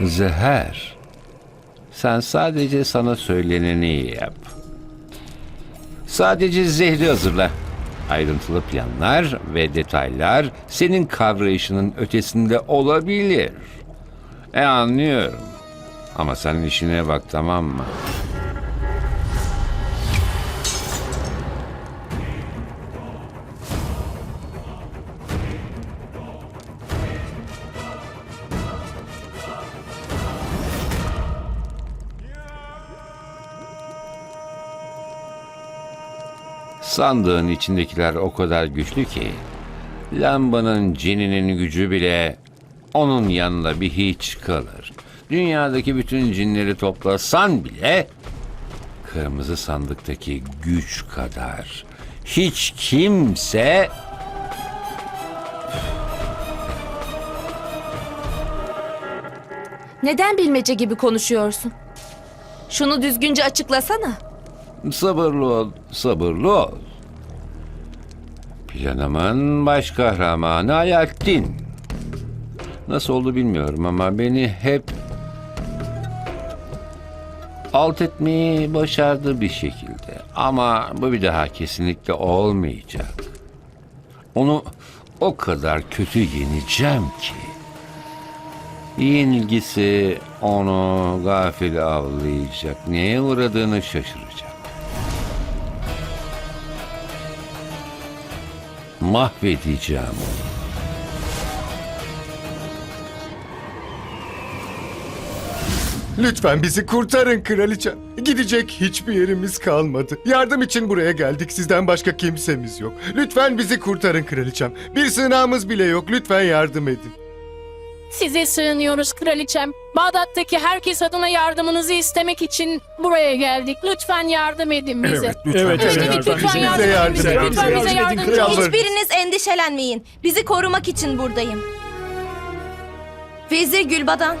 Zeher. Sen sadece sana söyleneni yap. Sadece zehri hazırla. Ayrıntılı planlar ve detaylar senin kavrayışının ötesinde olabilir. E anlıyorum. Ama sen işine bak tamam mı? Sandığın içindekiler o kadar güçlü ki lambanın cininin gücü bile onun yanında bir hiç kalır. Dünyadaki bütün cinleri toplasan bile kırmızı sandıktaki güç kadar hiç kimse Neden bilmece gibi konuşuyorsun? Şunu düzgünce açıklasana. sabırlı ol, sabırlı ol. Planımın baş kahramanı Alaaddin. Nasıl oldu bilmiyorum ama beni hep alt etmeyi başardı bir şekilde. Ama bu bir daha kesinlikle olmayacak. Onu o kadar kötü yeneceğim ki. Yenilgisi onu gafil avlayacak. Neye uğradığını şaşıracak. Mahvedeceğim onu. Lütfen bizi kurtarın kraliçem. Gidecek hiçbir yerimiz kalmadı. Yardım için buraya geldik. Sizden başka kimsemiz yok. Lütfen bizi kurtarın kraliçem. Bir sığınağımız bile yok. Lütfen yardım edin. Size sığınıyoruz kraliçem. Bağdat'taki herkes adına yardımınızı istemek için buraya geldik. Lütfen yardım edin bize. lütfen. Evet, Evet, evet, evet, lütfen lütfen bize yardım edin yardım bize. edin. Lütfen bize Yardım edin. Hiçbiriniz endişelenmeyin. Bizi korumak için buradayım. Vezir Gülbadan.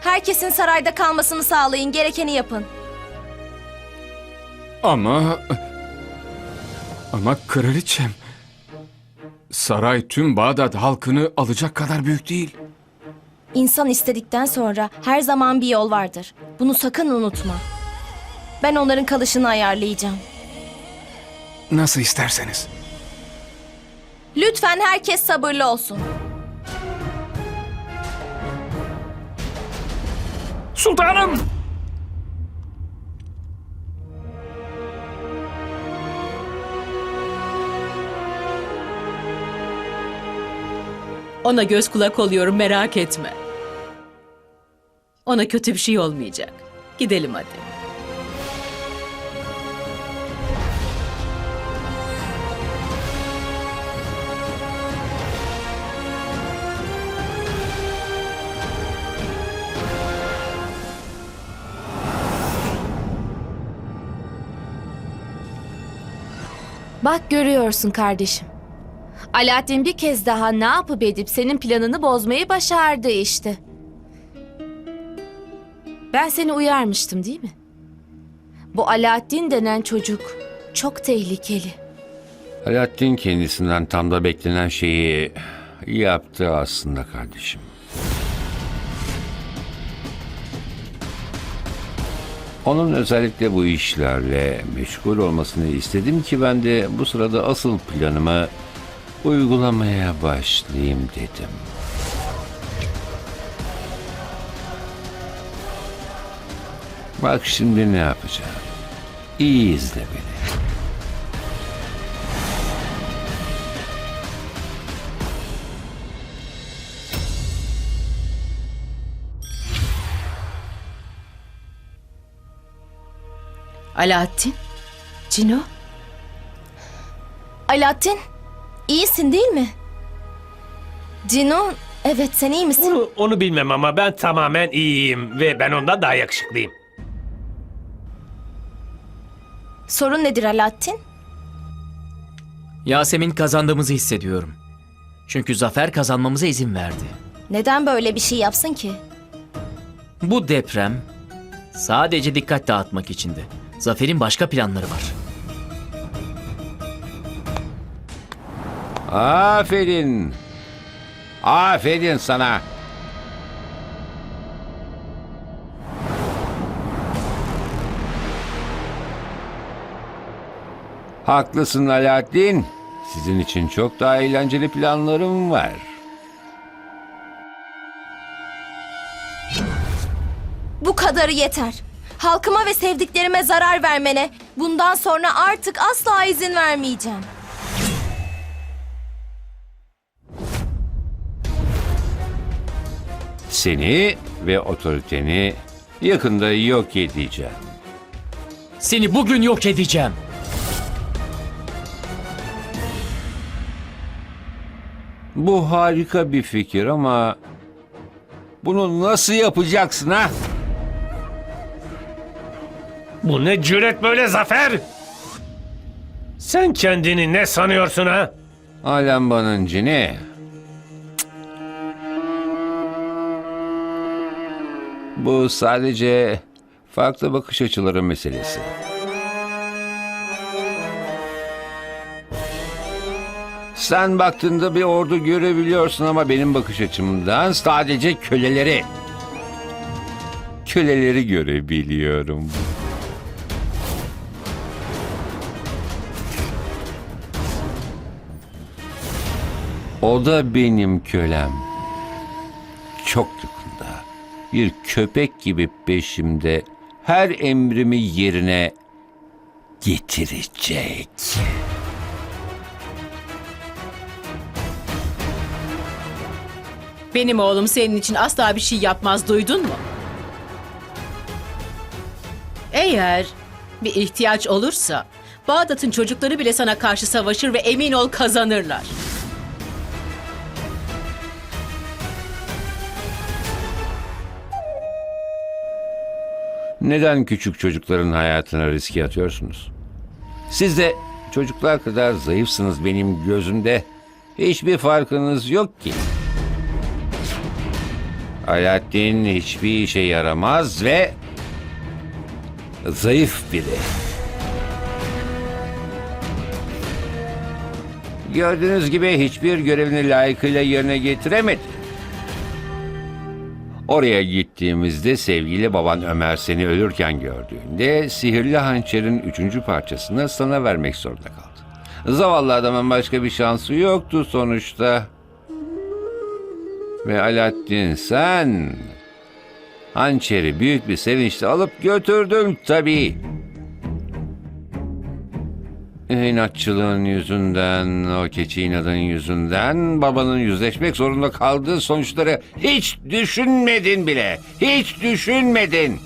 Herkesin sarayda kalmasını sağlayın. Gerekeni yapın. Ama... Ama kraliçem... Saray tüm Bağdat halkını alacak kadar büyük değil. İnsan istedikten sonra her zaman bir yol vardır. Bunu sakın unutma. Ben onların kalışını ayarlayacağım. Nasıl isterseniz. Lütfen herkes sabırlı olsun. Sultanım! Ona göz kulak oluyorum merak etme. Ona kötü bir şey olmayacak. Gidelim hadi. Bak görüyorsun kardeşim. Alaaddin bir kez daha ne yapıp edip senin planını bozmayı başardı işte. Ben seni uyarmıştım değil mi? Bu Alaaddin denen çocuk çok tehlikeli. Alaaddin kendisinden tam da beklenen şeyi yaptı aslında kardeşim. Onun özellikle bu işlerle meşgul olmasını istedim ki ben de bu sırada asıl planımı uygulamaya başlayayım dedim. Bak şimdi ne yapacağım. İyi izle beni. Alaaddin, Cino, Alaaddin, iyisin değil mi? Cino, evet sen iyi misin? Onu, onu bilmem ama ben tamamen iyiyim ve ben ondan daha yakışıklıyım. Sorun nedir Alaaddin? Yasemin kazandığımızı hissediyorum. Çünkü zafer kazanmamıza izin verdi. Neden böyle bir şey yapsın ki? Bu deprem sadece dikkat dağıtmak içindi. Zafer'in başka planları var. Aferin. Aferin sana. Haklısın Alaaddin. Sizin için çok daha eğlenceli planlarım var. Bu kadarı yeter. Halkıma ve sevdiklerime zarar vermene bundan sonra artık asla izin vermeyeceğim. Seni ve otoriteni yakında yok edeceğim. Seni bugün yok edeceğim. Bu harika bir fikir ama bunu nasıl yapacaksın ha? Bu ne cüret böyle Zafer? Sen kendini ne sanıyorsun ha? Alembanın cini. Bu sadece farklı bakış açıları meselesi. Sen baktığında bir ordu görebiliyorsun ama benim bakış açımdan sadece köleleri. Köleleri görebiliyorum. O da benim kölem. Çok. Bir köpek gibi peşimde her emrimi yerine getirecek. Benim oğlum senin için asla bir şey yapmaz duydun mu? Eğer bir ihtiyaç olursa Bağdat'ın çocukları bile sana karşı savaşır ve emin ol kazanırlar. Neden küçük çocukların hayatına riske atıyorsunuz? Siz de çocuklar kadar zayıfsınız benim gözümde. Hiçbir farkınız yok ki. Alaaddin hiçbir işe yaramaz ve zayıf biri. Gördüğünüz gibi hiçbir görevini layıkıyla yerine getiremedi. Oraya gittiğimizde sevgili baban Ömer seni ölürken gördüğünde sihirli hançerin üçüncü parçasını sana vermek zorunda kaldı. Zavallı adamın başka bir şansı yoktu sonuçta. Ve Alaaddin sen hançeri büyük bir sevinçle alıp götürdün tabii. İnatçılığın yüzünden, o keçi inadın yüzünden babanın yüzleşmek zorunda kaldığı sonuçları hiç düşünmedin bile. Hiç düşünmedin.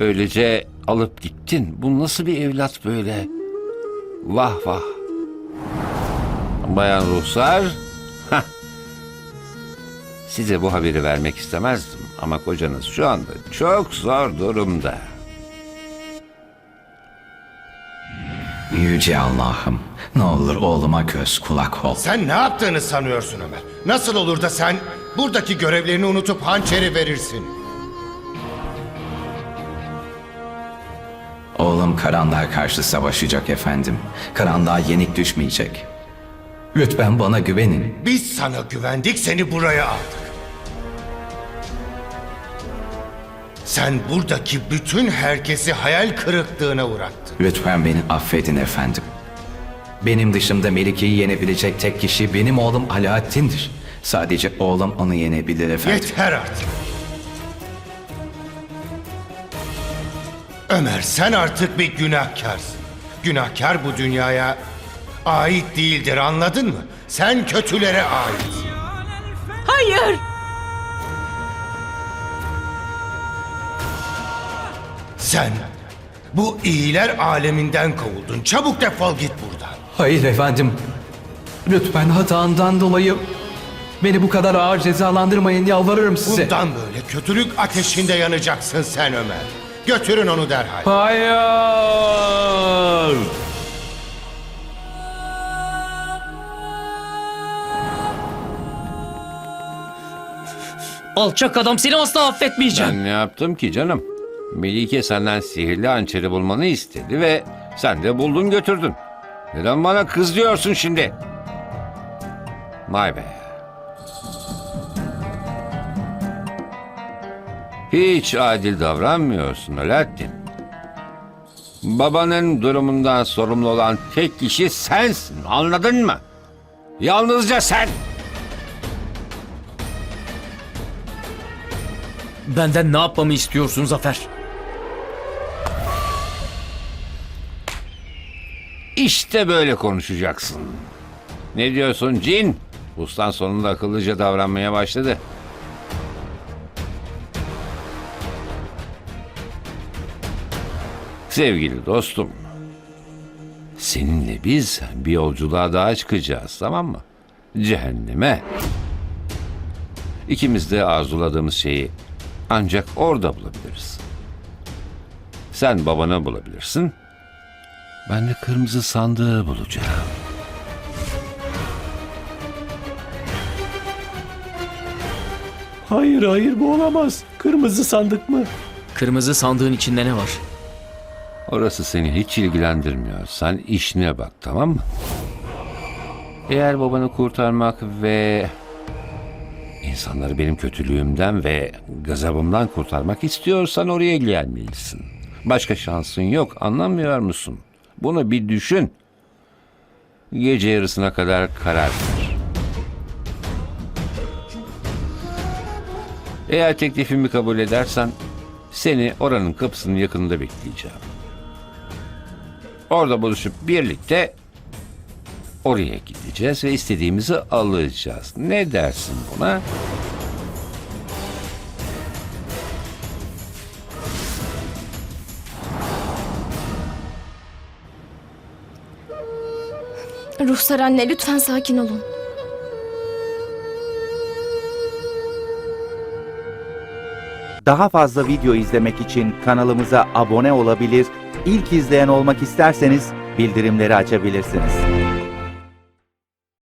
Öylece alıp gittin. Bu nasıl bir evlat böyle? Vah vah. Bayan Ruhsar. Size bu haberi vermek istemezdim ama kocanız şu anda çok zor durumda. Yüce Allah'ım, ne olur oğluma göz kulak ol. Sen ne yaptığını sanıyorsun Ömer? Nasıl olur da sen buradaki görevlerini unutup hançeri verirsin? Oğlum karanlığa karşı savaşacak efendim. Karanlığa yenik düşmeyecek. Lütfen bana güvenin. Biz sana güvendik seni buraya aldık. Sen buradaki bütün herkesi hayal kırıklığına uğrattın. Lütfen beni affedin efendim. Benim dışımda Melike'yi yenebilecek tek kişi benim oğlum Alaaddin'dir. Sadece oğlum onu yenebilir efendim. Yeter artık. Ömer sen artık bir günahkarsın. Günahkar bu dünyaya ait değildir anladın mı? Sen kötülere ait. Hayır! Sen bu iyiler aleminden kovuldun. Çabuk defol git buradan. Hayır efendim. Lütfen hatamdan dolayı beni bu kadar ağır cezalandırmayın yalvarırım size. Bundan böyle kötülük ateşinde yanacaksın sen Ömer. Götürün onu derhal. Hayır. Alçak adam seni asla affetmeyeceğim. Ben ne yaptım ki canım? Melike senden sihirli hançeri bulmanı istedi ve sen de buldun götürdün. Neden bana kız diyorsun şimdi? Vay be. Hiç adil davranmıyorsun Alaaddin. Babanın durumundan sorumlu olan tek kişi sensin. Anladın mı? Yalnızca sen. Benden ne yapmamı istiyorsun Zafer? İşte böyle konuşacaksın. Ne diyorsun cin? Ustan sonunda akıllıca davranmaya başladı. Sevgili dostum. Seninle biz bir yolculuğa daha çıkacağız tamam mı? Cehenneme. İkimiz de arzuladığımız şeyi ancak orada bulabiliriz. Sen babanı bulabilirsin. Ben de kırmızı sandığı bulacağım. Hayır hayır bu olamaz. Kırmızı sandık mı? Kırmızı sandığın içinde ne var? Orası seni hiç ilgilendirmiyor. Sen işine bak tamam mı? Eğer babanı kurtarmak ve insanları benim kötülüğümden ve gazabımdan kurtarmak istiyorsan oraya gelmelisin. Başka şansın yok anlamıyor musun? Bunu bir düşün. Gece yarısına kadar karar ver. Eğer teklifimi kabul edersen seni oranın kapısının yakınında bekleyeceğim. Orada buluşup birlikte oraya gideceğiz ve istediğimizi alacağız. Ne dersin buna? Ruhsar anne lütfen sakin olun. Daha fazla video izlemek için kanalımıza abone olabilir, ilk izleyen olmak isterseniz bildirimleri açabilirsiniz.